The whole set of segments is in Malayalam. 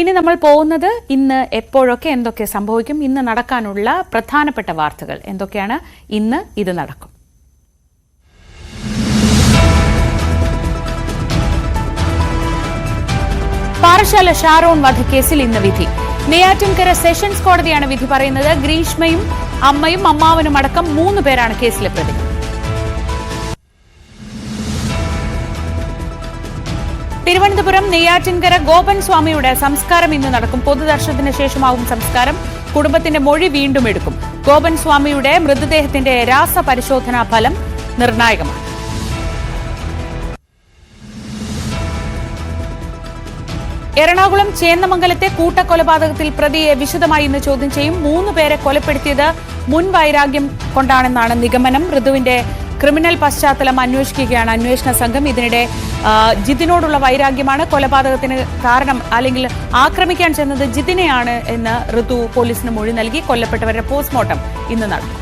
ഇനി നമ്മൾ പോകുന്നത് ഇന്ന് എപ്പോഴൊക്കെ എന്തൊക്കെ സംഭവിക്കും ഇന്ന് നടക്കാനുള്ള പ്രധാനപ്പെട്ട വാർത്തകൾ എന്തൊക്കെയാണ് ഇന്ന് ഇത് നടക്കും. പാറശാല ഷാരോൺ വധക്കേസിൽ ഇന്ന് വിധി. നെയ്യാറ്റിൻകര സെഷൻസ് കോടതിയാണ് വിധി പറയുന്നത്. ഗ്രീഷ്മയും അമ്മയും അമ്മാവനും അടക്കം മൂന്ന് പേരാണ് കേസിലെ പ്രതികൾ. തിരുവനന്തപുരം നെയ്യാറ്റിൻകര ഗോപൻ സ്വാമിയുടെ സംസ്കാരം ഇന്ന് നടക്കും. പൊതുദർശനത്തിന് ശേഷമാവും സംസ്കാരം. കുടുംബത്തിന്റെ മൊഴി വീണ്ടും എടുക്കും. ഗോപൻ സ്വാമിയുടെ മൃതദേഹത്തിന്റെ രാസപരിശോധനാ ഫലം നിർണായകമാണ്. എറണാകുളം ചേന്നമംഗലത്തെ കൂട്ടക്കൊലപാതകത്തിൽ പ്രതിയെ വിശദമായി ഇന്ന് ചോദ്യം ചെയ്യും. മൂന്ന് പേരെ കൊലപ്പെടുത്തിയത് മുൻ വൈരാഗ്യം കൊണ്ടാണെന്നാണ് നിഗമനം. ഋതുവിന്റെ ക്രിമിനൽ പശ്ചാത്തലം അന്വേഷിക്കുകയാണ്. അന്വേഷണ സംഘം ഇതിനിടെ ജിതിനോടുള്ള വൈരാഗ്യമാണ് കൊലപാതകത്തിന് കാരണം അല്ലെങ്കിൽ ആക്രമിക്കാൻ ചെന്നത് ജിതിനെയാണ് എന്ന് ഋതു പോലീസിന് മൊഴി നൽകി. കൊല്ലപ്പെട്ടവരുടെ പോസ്റ്റ്മോർട്ടം ഇന്ന് നടക്കും.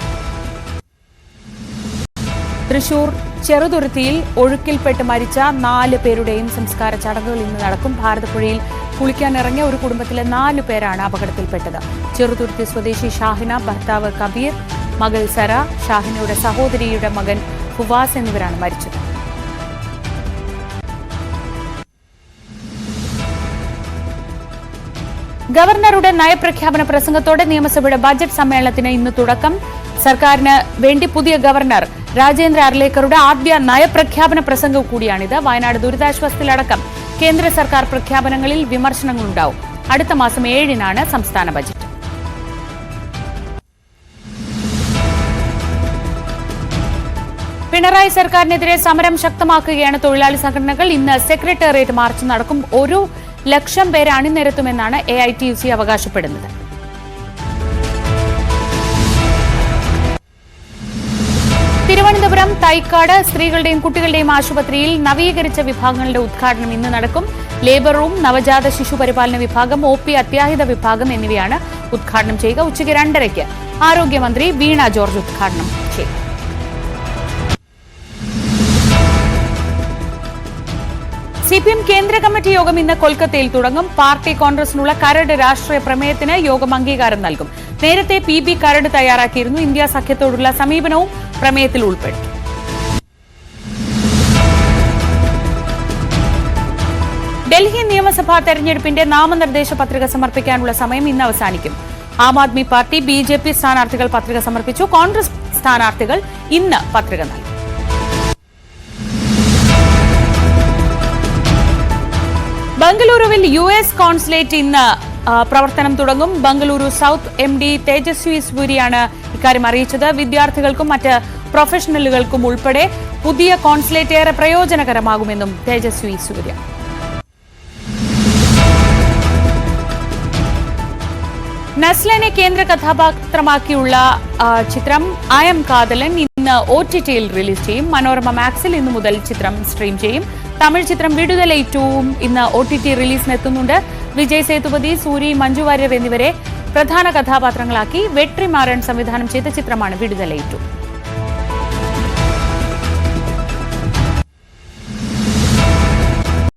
തൃശൂർ ചെറുതുരുത്തിയിൽ ഒഴുക്കിൽപ്പെട്ട് മരിച്ച നാല് പേരുടെയും സംസ്കാര ചടങ്ങുകൾ ഇന്ന് നടക്കും. ഭാരതപ്പുഴയിൽ കുളിക്കാനിറങ്ങിയ ഒരു കുടുംബത്തിലെ നാല് പേരാണ് അപകടത്തിൽപ്പെട്ടത്. ചെറുതുരുത്തി സ്വദേശി ഷാഹിന ഭർത്താവ് കബീർ മകൾ സര ഷാഹിനയുടെ സഹോദരിയുടെ മകൻ ഫുവാസ് എന്നിവരാണ് മരിച്ചത്. ഗവർണറുടെ നയപ്രഖ്യാപന പ്രസംഗത്തോടെ നിയമസഭയുടെ ബജറ്റ് സമ്മേളനത്തിന് ഇന്ന് തുടക്കം. സർക്കാരിന് വേണ്ടി പുതിയ ഗവർണർ രാജേന്ദ്ര അർലേക്കറുടെ ആദ്യ നയപ്രഖ്യാപന പ്രസംഗം കൂടിയാണിത്. വയനാട് ദുരിതാശ്വാസത്തിലടക്കം കേന്ദ്ര സർക്കാർ പ്രഖ്യാപനങ്ങളിൽ വിമർശനങ്ങളുണ്ടാവും. അടുത്ത മാസം ഏഴിനാണ് സംസ്ഥാന ബജറ്റ്. പിണറായി സർക്കാരിനെതിരെ സമരം ശക്തമാക്കുകയാണ് തൊഴിലാളി സംഘടനകൾ. ഇന്ന് സെക്രട്ടേറിയറ്റ് മാർച്ച് നടക്കും. ഒരു ലക്ഷം പേരെ അണിനിരത്തുമെന്നാണ് A I T U C അവകാശപ്പെടുന്നത്. തിരുവനന്തപുരം തൈക്കാട് സ്ത്രീകളുടെയും കുട്ടികളുടെയും ആശുപത്രിയിൽ നവീകരിച്ച വിഭാഗങ്ങളുടെ ഉദ്ഘാടനം ഇന്ന് നടക്കും. ലേബർ റൂം നവജാത ശിശു പരിപാലന വിഭാഗം ഒ പി അത്യാഹിത വിഭാഗം എന്നിവയാണ് ഉദ്ഘാടനം ചെയ്യുക. ഉച്ചയ്ക്ക് രണ്ടരയ്ക്ക് ആരോഗ്യമന്ത്രി വീണ ജോർജ് ഉദ്ഘാടനം ചെയ്യും. സി പി എം കേന്ദ്ര കമ്മിറ്റി യോഗം ഇന്ന് കൊൽക്കത്തയിൽ തുടങ്ങും. പാർട്ടി കോൺഗ്രസിനുള്ള കരട് രാഷ്ട്രീയ പ്രമേയത്തിന് യോഗം അംഗീകാരം നൽകും. നേരത്തെ പി ബി കരട് തയ്യാറാക്കിയിരുന്നു. ഇന്ത്യ സഖ്യത്തോടുള്ള സമീപനവും പ്രമേയത്തിൽ ഉൾപ്പെട്ടു ഡൽഹി നിയമസഭാ തെരഞ്ഞെടുപ്പിന്റെ നാമനിർദ്ദേശ പത്രിക സമർപ്പിക്കാനുള്ള സമയം ഇന്ന് അവസാനിക്കും. Aam Aadmi party B J P സ്ഥാനാർത്ഥികൾ പത്രിക സമർപ്പിച്ചു. കോൺഗ്രസ് സ്ഥാനാർത്ഥികൾ ഇന്ന് പത്രിക നൽകും. ബംഗളൂരുവിൽ യു എസ് കോൺസുലേറ്റ് ഇന്ന് പ്രവർത്തനം തുടങ്ങും. Bengaluru South M D Tejasvi സൂരിയാണ് ഇക്കാര്യം അറിയിച്ചത്. വിദ്യാർത്ഥികൾക്കും മറ്റ് പ്രൊഫഷണലുകൾക്കും ഉൾപ്പെടെ പുതിയ കോൺസുലേറ്റ് ഏറെ പ്രയോജനകരമാകുമെന്നും തേജസ്വി സൂര്യ. നസ്ലനെ കേന്ദ്ര കഥാപാത്രമാക്കിയുള്ള ചിത്രം എം കാതലൻ ഇന്ന് ഒ ടി ടിയിൽ റിലീസ് ചെയ്യും. മനോരമ മാക്സിൽ ഇന്നു മുതൽ ചിത്രം സ്ട്രീം ചെയ്യും. തമിഴ് ചിത്രം വിടുതലൈ ഏറ്റവും ഇന്ന് ഒ ടി ടി റിലീസിനെത്തുന്നുണ്ട്. വിജയ് സേതുപതി സൂരി മഞ്ജു വാര്യർ എന്നിവരെ പ്രധാന കഥാപാത്രങ്ങളാക്കി വെട്രിമാറൻ സംവിധാനം ചെയ്ത ചിത്രമാണ് വിടുതലൈ ടു